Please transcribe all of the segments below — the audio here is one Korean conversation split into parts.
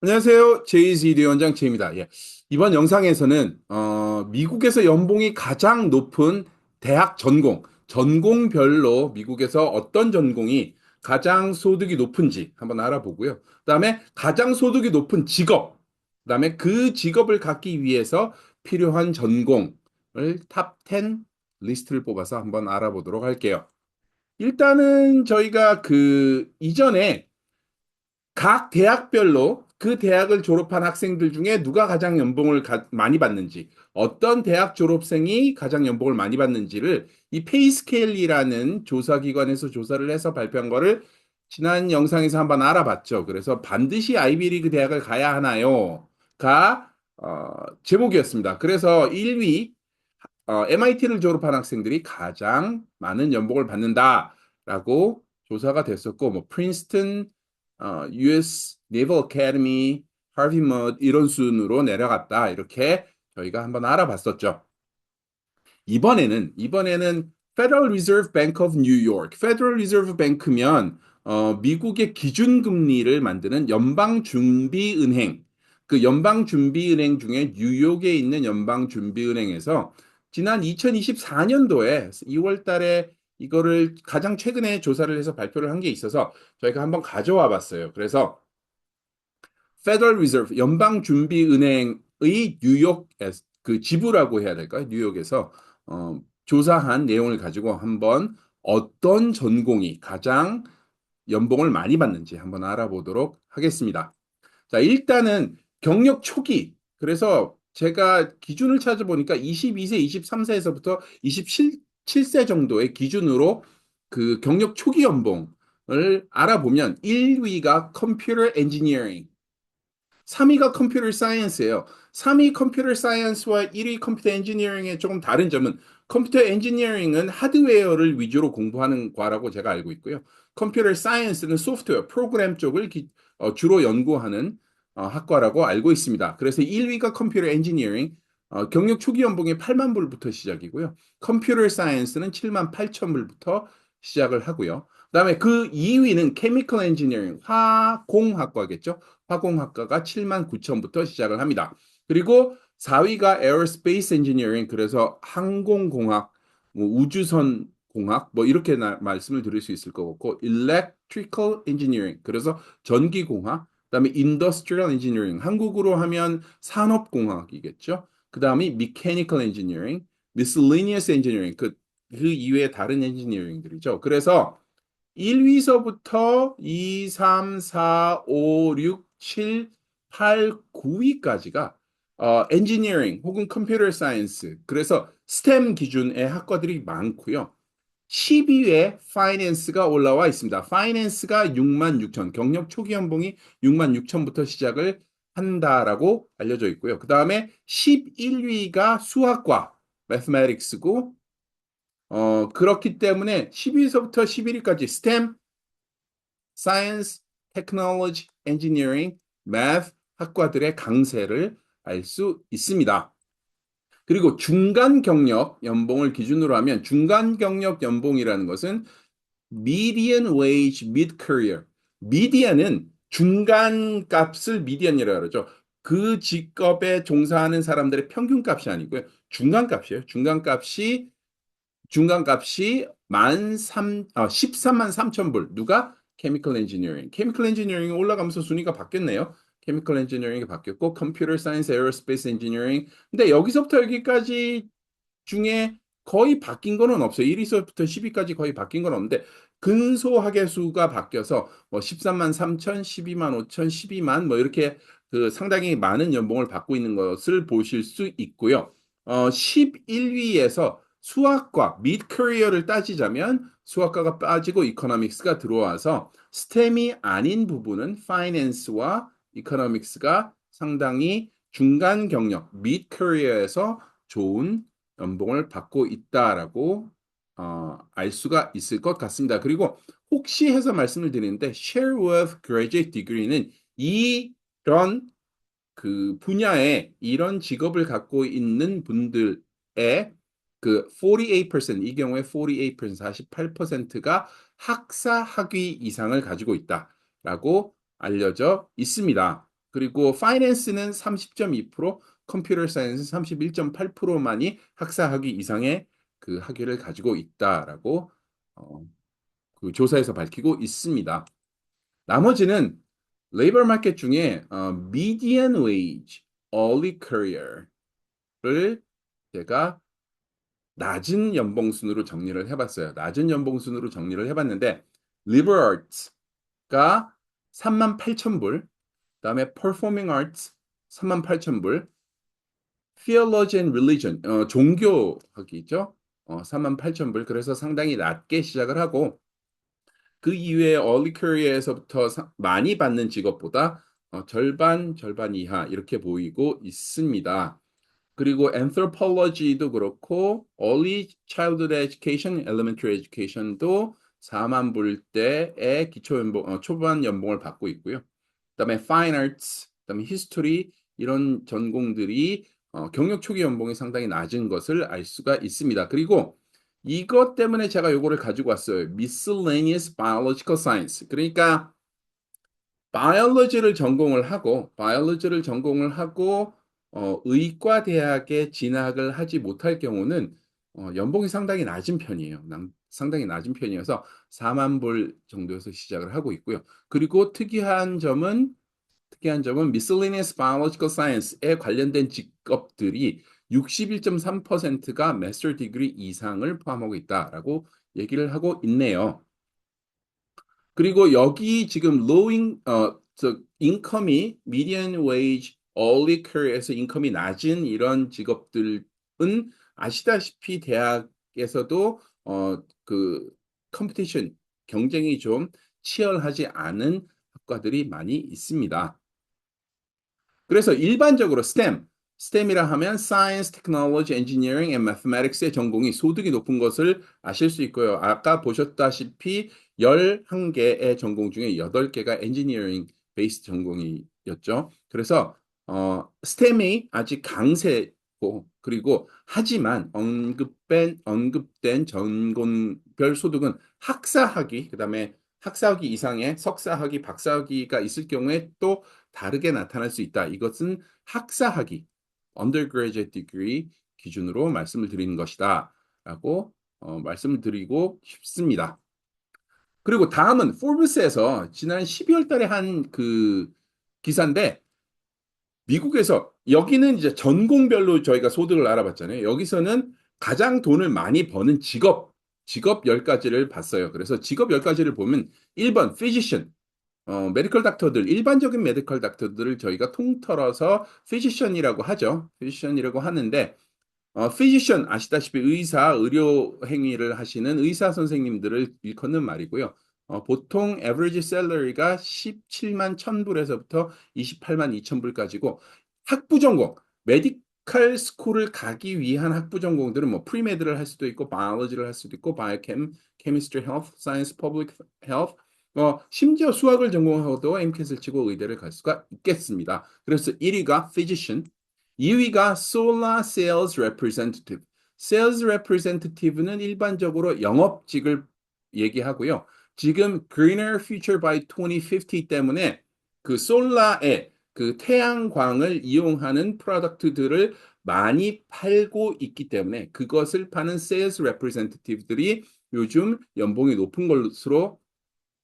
안녕하세요. JCD 원장 최입니다. 예. 이번 영상에서는 어, 미국에서 연봉이 가장 높은 대학 전공, 전공별로 미국에서 어떤 전공이 가장 소득이 높은지 한번 알아보고요. 그다음에 가장 소득이 높은 직업, 그다음에 그 직업을 갖기 위해서 필요한 전공을 탑 10 리스트를 뽑아서 한번 알아보도록 할게요. 일단은 저희가 그 이전에 각 대학별로 그 대학을 졸업한 학생들 중에 누가 가장 연봉을 가- 많이 받는지, 어떤 대학 졸업생이 가장 연봉을 많이 받는지를 이 페이스케일이라는 조사기관에서 조사를 해서 발표한 거를 지난 영상에서 한번 알아봤죠. 그래서 반드시 아이비리그 대학을 가야 하나요? 가 어, 제목이었습니다. 그래서 1위 MIT를 졸업한 학생들이 가장 많은 연봉을 받는다라고 조사가 됐었고, 뭐 프린스턴 어, US Naval Academy, Harvey Mudd 이런 순으로 내려갔다. 이렇게 저희가 한번 알아봤었죠. 이번에는 이번에는 Federal Reserve Bank of New York, Federal Reserve Bank면 어, 미국의 기준금리를 만드는 연방준비은행, 그 연방준비은행 중에 뉴욕에 있는 연방준비은행에서 지난 2024년도에 2월 달에 이거를 가장 최근에 조사를 해서 발표를 한 게 있어서 저희가 한번 가져와 봤어요. 그래서 Federal Reserve 연방 준비 은행의 뉴욕 그 지부라고 해야 될까요? 뉴욕에서 어, 조사한 내용을 가지고 한번 어떤 전공이 가장 연봉을 많이 받는지 한번 알아보도록 하겠습니다. 자, 일단은 경력 초기. 그래서 제가 기준을 찾아보니까 22세, 23세에서부터 27세 정도의 기준으로 그 경력 초기 연봉을 알아보면 1위가 컴퓨터 엔지니어링, 3위가 컴퓨터 사이언스예요. 3위 컴퓨터 사이언스와 1위 컴퓨터 엔지니어링의 조금 다른 점은 컴퓨터 엔지니어링은 하드웨어를 위주로 공부하는 과라고 제가 알고 있고요. 컴퓨터 사이언스는 소프트웨어, 프로그램 쪽을 기, 어, 주로 연구하는 어, 학과라고 알고 있습니다. 그래서 1위가 컴퓨터 엔지니어링, 어, 경력 초기 연봉이 8만 불부터 시작이고요. 컴퓨터 사이언스는 7만 8천 불부터 시작을 하고요. 그다음에 그 2위는 케미컬 엔지니어링, 화공학과겠죠. 화공학과가 7만 9천부터 시작을 합니다. 그리고 4위가 에어스페이스 엔지니어링, 그래서 항공공학, 뭐 우주선 공학, 뭐 이렇게 나, 말씀을 드릴 수 있을 것 같고, electrical engineering, 그래서 전기 공학, 그다음에 industrial engineering, 한국으로 하면 산업 공학이겠죠. 그다음에 mechanical engineering, miscellaneous engineering, 그, 그 이외에 다른 엔지니어링들이죠. 그래서 1위서부터 2, 3, 4, 5, 6, 7, 8, 9위까지가 어, 엔지니어링 혹은 컴퓨터 사이언스 그래서 스템 기준의 학과들이 많고요. 10위에 파이낸스가 올라와 있습니다. 파이낸스가 6만 6천, 경력 초기 연봉이 6만 6천부터 시작을 한다라고 알려져 있고요. 그 다음에 11위가 수학과, mathematics고 어, 그렇기 때문에 10위서부터 11위까지 STEM, Science, Technology, Engineering, Math 학과들의 강세를 알 수 있습니다. 그리고 중간 경력 연봉을 기준으로 하면 중간 경력 연봉이라는 것은 median wage mid career. median은 중간 값을 median이라고 그러죠. 그 직업에 종사하는 사람들의 평균 값이 아니고요. 중간 값이에요. 중간 값이 중간 값이 만 삼, 아, 13만 3천 불. 누가? 케미컬 엔지니어링. 케미컬 엔지니어링이 올라가면서 순위가 바뀌었네요. 케미컬 엔지니어링이 바뀌었고 컴퓨터 사이언스, 에어스페이스 엔지니어링. 근데 여기서부터 여기까지 중에 거의 바뀐 거는 없어요. 1위서부터 10위까지 거의 바뀐 건 없는데 근소하게 수가 바뀌어서 뭐 13만 3천, 12만 5천, 12만 뭐 이렇게 그 상당히 많은 연봉을 받고 있는 것을 보실 수 있고요. 어, 11위에서 수학과 미 커리어를 따지자면 수학과가 빠지고 이코노믹스가 들어와서 스템이 아닌 부분은 파이낸스와 이코노믹스가 상당히 중간 경력 미 커리어에서 좋은 연봉을 받고 있다라고 어, 알 수가 있을 것 같습니다. 그리고 혹시 해서 말씀을 드리는데 Sherwood Graduate Degree는 이런 그 분야에 이런 직업을 갖고 있는 분들의 그 48%, 이 경우에 48%, 48%가 학사 학위 이상을 가지고 있다라고 알려져 있습니다. 그리고 파이낸스는 30.2%, 컴퓨터 사이언스 31.8%만이 학사 학위 이상의 그 학위를 가지고 있다라고 어, 그 조사에서 밝히고 있습니다. 나머지는 레이버 마켓 중에 어, median wage, early career를 제가 낮은 연봉 순으로 정리를 해봤어요. 낮은 연봉 순으로 정리를 해봤는데 liberal arts가 38,000불, 그다음에 performing arts 38,000불, theology and religion 어, 종교학이 있죠. 어, 38,000불. 그래서 상당히 낮게 시작을 하고 그 early career에서부터 사, 많이 받는 직업보다 어, 절반 절반 이하 이렇게 보이고 있습니다. 그리고 anthropology도 그렇고 early childhood education, elementary education도 4만 불대의 기초 연봉, 어, 초반 연봉을 받고 있고요. 그다음에 fine arts, 그다음에 history 이런 전공들이 어, 경력 초기 연봉이 상당히 낮은 것을 알 수가 있습니다. 그리고 이것 때문에 제가 요거를 가지고 왔어요. miscellaneous biological science. 그러니까 바이올로지를 전공을 하고 바이올로지를 전공을 하고 어, 의과 대학에 진학을 하지 못할 경우는 어, 연봉이 상당히 낮은 편이에요. 남, 상당히 낮은 편이어서 4만 불 정도에서 시작을 하고 있고요. 그리고 특이한 점은 특이한 점은 miscellaneous biological science에 관련된 직업들이 61.3%가 마스터 디그리 이상을 포함하고 있다라고 얘기를 하고 있네요. 그리고 여기 지금 low in, 어, 저 인컴이 median wage, early career에서 인컴이 낮은 이런 직업들은 아시다시피 대학에서도 어, 그 컴피티션 경쟁이 좀 치열하지 않은 학과들이 많이 있습니다. 그래서 일반적으로 STEM, STEM이라 하면 Science, Technology, Engineering and Mathematics의 전공이 소득이 높은 것을 아실 수 있고요. 아까 보셨다시피 11개의 전공 중에 8개가 Engineering 베이스 전공이었죠. 그래서 어, STEM이 아직 강세고 그리고 하지만 언급된 언급된 전공별 소득은 학사학위 그다음에 학사학위 이상의 석사학위, 박사학위가 있을 경우에 또 다르게 나타날 수 있다. 이것은 학사학위, undergraduate degree 기준으로 말씀을 드리는 것이다. 라고 어, 말씀을 드리고 싶습니다. 그리고 다음은 포브스에서 지난 12월 달에 한 그 기사인데 미국에서 여기는 이제 전공별로 저희가 소득을 알아봤잖아요. 여기서는 가장 돈을 많이 버는 직업, 직업 10가지를 봤어요. 그래서 직업 10가지를 보면 1번 physician, 어, 메디컬 닥터들, 일반적인 메디컬 닥터들을 저희가 통틀어서 physician이라고 하죠. physician이라고 하는데 어, physician 아시다시피 의사, 의료 행위를 하시는 의사 선생님들을 일컫는 말이고요. 어, 보통 average salary가 17만 1000불에서부터 28만 2000불까지고 학부 전공, 메디컬 스쿨을 가기 위한 학부 전공들은 뭐 프리메드를 할 수도 있고 바이올로지를 할 수도 있고 바이오캠, 케미스트리, 헬스, 사이언스, 퍼블릭 헬스 어, 심지어 수학을 전공하고도 MCAT을 치고 의대를 갈 수가 있겠습니다. 그래서 1위가 physician, 2위가 solar sales representative. sales representative는 일반적으로 영업직을 얘기하고요. 지금 greener future by 2050 때문에 그 솔라의 그 태양광을 이용하는 프로덕트들을 많이 팔고 있기 때문에 그것을 파는 sales representative들이 요즘 연봉이 높은 것으로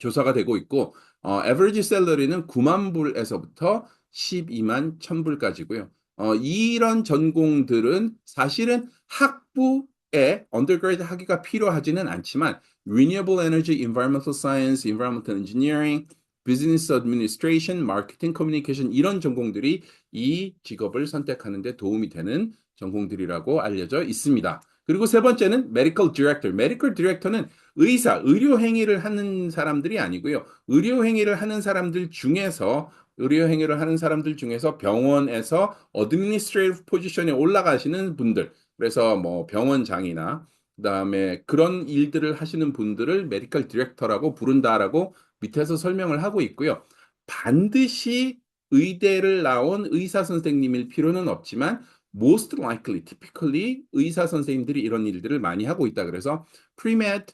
조사가 되고 있고 어, average salary는 9만 불에서부터 12만 1000불까지고요. 어, 이런 전공들은 사실은 학부에 undergrad 학위가 필요하지는 않지만 renewable energy, environmental science, environmental engineering, business administration, marketing, communication 이런 전공들이 이 직업을 선택하는 데 도움이 되는 전공들이라고 알려져 있습니다. 그리고 세 번째는 medical director. medical director는 의사, 의료 행위를 하는 사람들이 아니고요. 의료 행위를 하는 사람들 중에서 의료 행위를 하는 사람들 중에서 병원에서 어드미니스트레이티브 포지션에 올라가시는 분들. 그래서 뭐 병원장이나 그다음에 그런 일들을 하시는 분들을 메디컬 디렉터라고 부른다라고 밑에서 설명을 하고 있고요. 반드시 의대를 나온 의사 선생님일 필요는 없지만 most likely, typically 의사 선생님들이 이런 일들을 많이 하고 있다. 그래서 pre-med,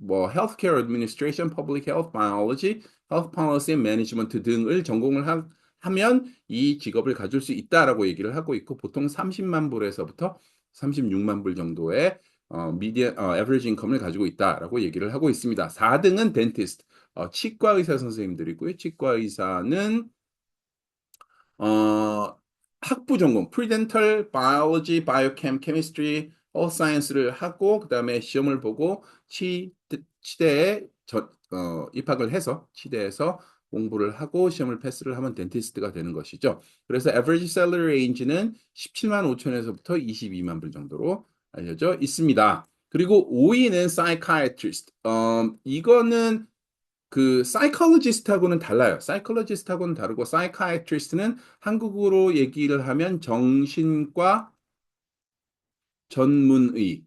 뭐 healthcare administration, public health, biology, health policy and management 등을 전공을 하, 하면 이 직업을 가질 수 있다라고 얘기를 하고 있고 보통 30만 불에서부터 36만 불 정도의 어, 미디어 어, 에버리지 인컴을 가지고 있다라고 얘기를 하고 있습니다. 4등은 덴티스트, 어, 치과 의사 선생님들이고요. 치과 의사는 어, 학부 전공, 프리덴털, 바이올로지, 바이오캠, 케미스트리, 어 사이언스를 하고 그다음에 시험을 보고 치, 치대에 저, 어, 입학을 해서 치대에서 공부를 하고 시험을 패스를 하면 덴티스트가 되는 것이죠. 그래서 average salary range는 17만 5천에서부터 22만 불 정도로 알려져 있습니다. 그리고 5위는 psychiatrist. 어, 이거는 그 psychologist하고는 달라요. psychologist하고는 다르고 psychiatrist는 한국어로 얘기를 하면 정신과 전문의를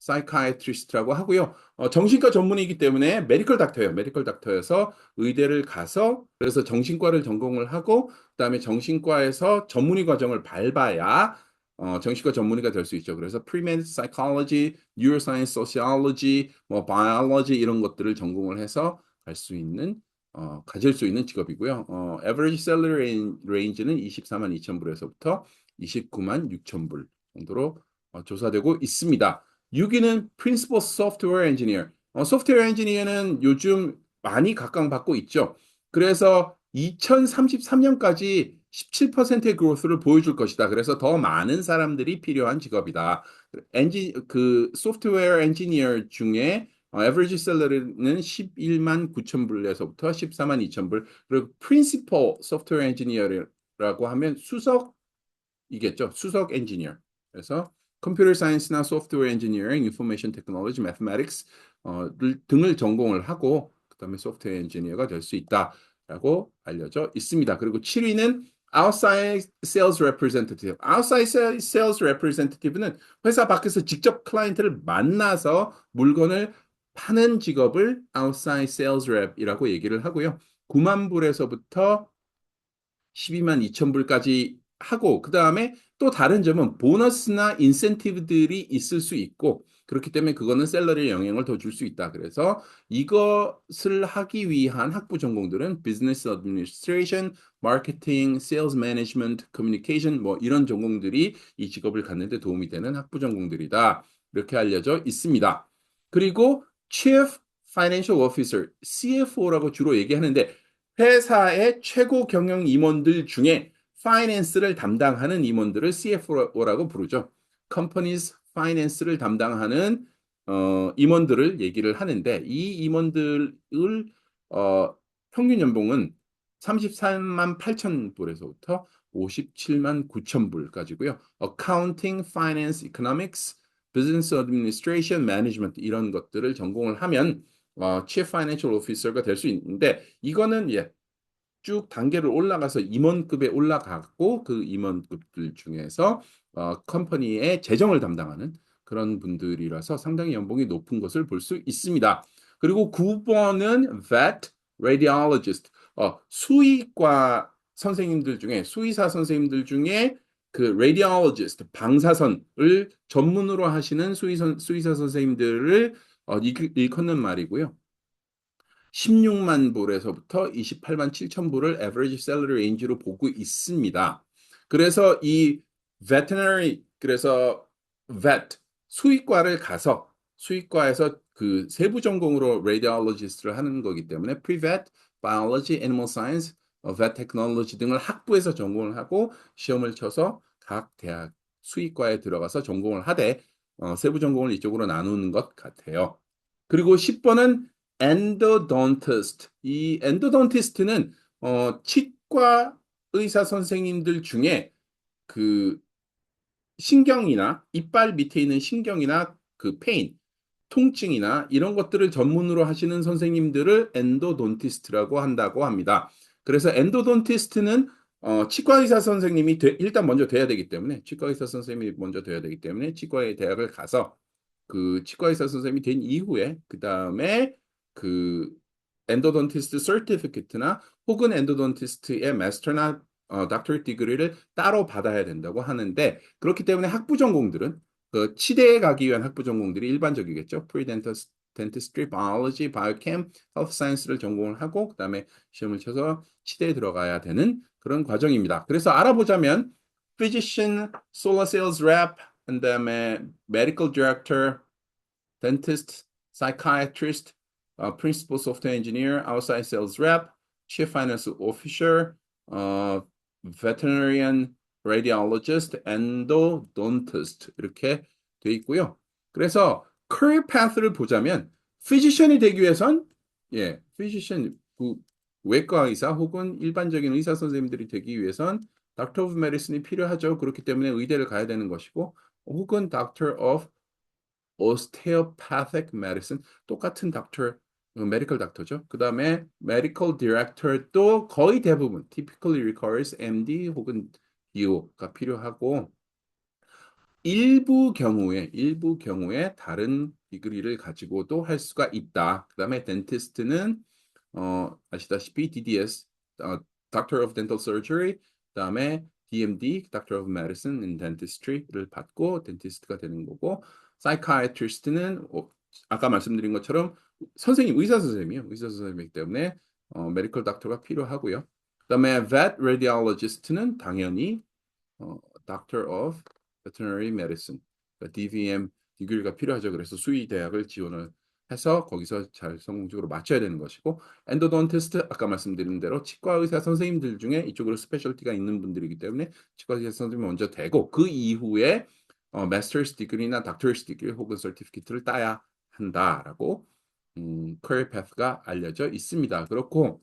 psychiatrist라고 하고요. 어, 정신과 전문이기 때문에 메디컬 닥터예요. 메디컬 닥터여서 의대를 가서 그래서 정신과를 전공을 하고 그다음에 정신과에서 전문의 과정을 밟아야 어, 정신과 전문의가 될 수 있죠. 그래서 pre-med psychology, neuroscience, sociology, 뭐 biology 이런 것들을 전공을 해서 갈 수 있는 어, 가질 수 있는 직업이고요. 어, average salary range는 24만 2천 불에서부터 29만 6천 불 정도로 어, 조사되고 있습니다. 6위는 Principal Software Engineer. 어, 소프트웨어 엔지니어는 요즘 많이 각광받고 있죠. 그래서 2033년까지 17%의 그로스를 보여줄 것이다. 그래서 더 많은 사람들이 필요한 직업이다. 엔지 그 소프트웨어 엔지니어 중에 어, average salary는 11만 9천 불에서부터 14만 2천 불. 그리고 principal software engineer라고 하면 수석이겠죠. 수석 엔지니어. 그래서 컴퓨터 사이언스나 소프트웨어 엔지니어링, 인포메이션 테크놀로지, 매스매틱스 어, 등을 전공을 하고 그다음에 소프트웨어 엔지니어가 될 수 있다라고 알려져 있습니다. 그리고 7위는 outside sales representative. outside sales representative는 회사 밖에서 직접 클라이언트를 만나서 물건을 파는 직업을 outside sales rep이라고 얘기를 하고요. 9만 불에서부터 12만 2천 불까지 하고 그 다음에 또 다른 점은 보너스나 인센티브들이 있을 수 있고 그렇기 때문에 그거는 셀러리에 영향을 더 줄 수 있다. 그래서 이것을 하기 위한 학부 전공들은 Business Administration, Marketing, 뭐 이런 전공들이 이 직업을 갖는 데 도움이 되는 학부 전공들이다. 이렇게 알려져 있습니다. 그리고 Chief Financial Officer, CFO라고 주로 얘기하는데 회사의 최고 경영 임원들 중에 파이낸스를 담당하는 임원들을 CFO라고 부르죠. Companies Finance를 담당하는 어, 임원들을 얘기를 하는데 이 임원들을 어, 평균 연봉은 33만 8천 불에서부터 57만 9천 불까지고요. Accounting, Finance, Economics, Business Administration, Management 이런 것들을 전공을 하면 어, Chief Financial Officer가 될 수 있는데 이거는 예, 쭉 단계를 올라가서 임원급에 올라갔고 그 임원급들 중에서 어, 컴퍼니의 재정을 담당하는 그런 분들이라서 상당히 연봉이 높은 것을 볼 수 있습니다. 그리고 9번은 vet, radiologist, 어, 수의과 선생님들 중에 수의사 선생님들 중에 그 radiologist, 방사선을 전문으로 하시는 수의선, 수의사 선생님들을 어, 일컫는 말이고요. 16만 불에서부터 28만 7천 불을 average salary range로 보고 있습니다. 그래서 이 veterinary 그래서 vet 수의과를 가서 수의과에서 그 세부 전공으로 radiologist를 하는 거기 때문에 pre-vet, biology, animal science, vet technology 등을 학부에서 전공을 하고 시험을 쳐서 각 대학 수의과에 들어가서 전공을 하되 어, 세부 전공을 이쪽으로 나누는 것 같아요. 그리고 10번은 엔도돈티스트. 이 엔도돈티스트는 어, 치과 의사 선생님들 중에 그 신경이나 이빨 밑에 있는 신경이나 그 페인, 통증이나 이런 것들을 전문으로 하시는 선생님들을 엔도돈티스트라고 한다고 합니다. 그래서 엔도돈티스트는 어, 치과 의사 선생님이 되, 일단 먼저 돼야 되기 때문에 치과 의사 선생님이 먼저 돼야 되기 때문에 치과의 대학을 가서 그 치과 의사 선생님이 된 이후에 그 다음에 그 엔도돈티스트 서티피케트나 혹은 엔도돈티스트의 마스터나 어, 닥터리 디그리를 따로 받아야 된다고 하는데 그렇기 때문에 학부 전공들은 그 치대에 가기 위한 학부 전공들이 일반적이겠죠. 프리덴터 dentistry, biology, biochem, health science를 전공을 하고 그다음에 시험을 쳐서 치대에 들어가야 되는 그런 과정입니다. 그래서 알아보자면 physician, 그다음에 medical director, dentist, psychiatrist, uh, principal software engineer, outside sales rep, chief finance officer, uh, veterinarian, radiologist, endodontist 이렇게 돼 있고요. 그래서 career path를 보자면 physician이 되기 위해선 예, physician 그 외과 의사 혹은 일반적인 의사 선생님들이 되기 위해선 doctor of medicine이 필요하죠. 그렇기 때문에 의대를 가야 되는 것이고 혹은 doctor of osteopathic medicine 똑같은 doctor 메디컬 닥터죠. 그 다음에 메디컬 디렉터도 거의 대부분 typically requires MD 혹은 DO가 필요하고 일부 경우에 일부 경우에 다른 디그리를 가지고도 할 수가 있다. 그 다음에 덴티스트는 어, 아시다시피 DDS, 어, Doctor of Dental Surgery, 그 다음에 DMD, Doctor of Medicine in Dentistry를 받고 덴티스트가 되는 거고, Psychiatrist는 어, 아까 말씀드린 것처럼 선생님, 의사 선생님이요. 의사 선생님이기 때문에 어, 메디컬 닥터가 필요하고요. 그다음에 vet radiologist는 당연히 어, Doctor of Veterinary Medicine, 그러니까 DVM 디그리가 필요하죠. 그래서 수의 대학을 지원을 해서 거기서 잘 성공적으로 맞춰야 되는 것이고 엔도돈티스트 아까 말씀드린 대로 치과 의사 선생님들 중에 이쪽으로 스페셜티가 있는 분들이기 때문에 치과 의사 선생님이 먼저 되고 그 이후에 어, 마스터스 디그리나 닥터스 디그리 혹은 서티피케이트를 따야 한다라고 음, 커리어 패스가 알려져 있습니다. 그렇고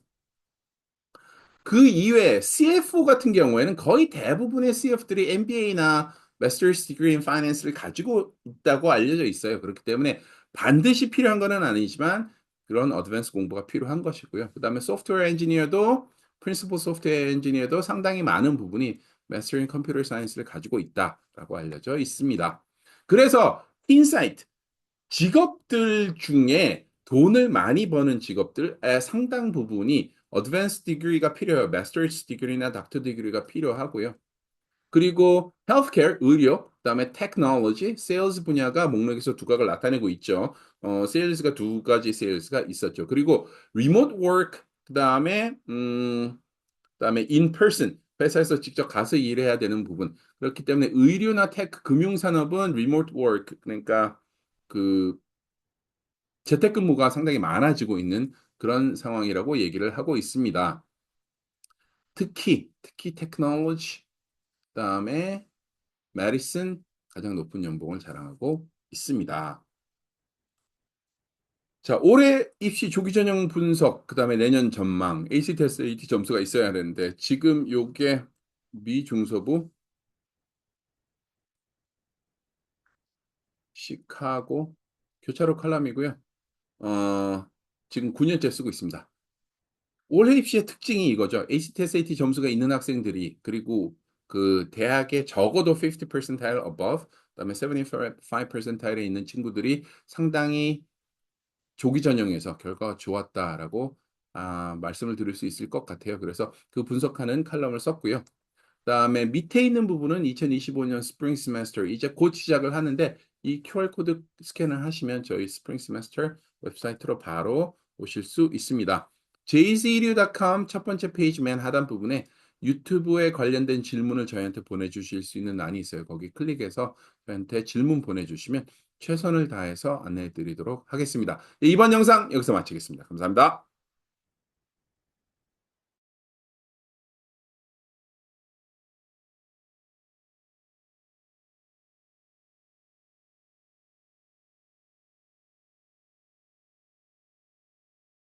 그 이외에 CFO 같은 경우에는 거의 대부분의 CF들이 MBA나 Master's Degree in Finance를 가지고 있다고 알려져 있어요. 그렇기 때문에 반드시 필요한 것은 아니지만 그런 어드밴스 공부가 필요한 것이고요. 그 다음에 소프트웨어 엔지니어도 프린시플 소프트웨어 엔지니어도 상당히 많은 부분이 Master in Computer Science를 가지고 있다라고 알려져 있습니다. 그래서 인사이트 직업들 중에 돈을 많이 버는 직업들의 상당 부분이 어드밴스 디그리가 필요해요. 마스터스 디그리나 닥터 디그리가 필요하고요. 그리고 헬스케어, 의료, 그다음에 테크놀로지, 세일즈 분야가 목록에서 두각을 나타내고 있죠. 어, 세일즈가 두 가지 세일즈가 있었죠. 그리고 리모트 워크, 그다음에 음, 그다음에 in person, 회사에서 직접 가서 일해야 되는 부분. 그렇기 때문에 의료나 테크, 금융 산업은 리모트 워크, 그러니까 그 재택근무가 상당히 많아지고 있는 그런 상황이라고 얘기를 하고 있습니다. 특히 특히 테크놀로지 그다음에 메리슨 가장 높은 연봉을 자랑하고 있습니다. 자, 올해 입시 조기 전형 분석, 그 다음에 내년 전망, ACT, SAT 점수가 있어야 되는데 지금 요게 미 중서부 시카고 교차로 칼럼이고요. 어, 지금 9년째 쓰고 있습니다. 올해 입시의 특징이 이거죠. ACT, SAT 점수가 있는 학생들이 그리고 그 대학에 적어도 50 percentile above, 그다음에 75 percentile에 있는 친구들이 상당히 조기 전형에서 결과가 좋았다라고 아, 말씀을 드릴 수 있을 것 같아요. 그래서 그 분석하는 칼럼을 썼고요. 그다음에 밑에 있는 부분은 2025년 스프링 세메스터 이제 곧 시작을 하는데 이 QR 코드 스캔을 하시면 저희 스프링 세메스터 웹사이트로 바로 오실 수 있습니다. jzelu.com 첫 번째 페이지 맨 하단 부분에 유튜브에 관련된 질문을 저희한테 보내주실 수 있는 란이 있어요. 거기 클릭해서 저희한테 질문 보내주시면 최선을 다해서 안내해 드리도록 하겠습니다. 네, 이번 영상 여기서 마치겠습니다. 감사합니다.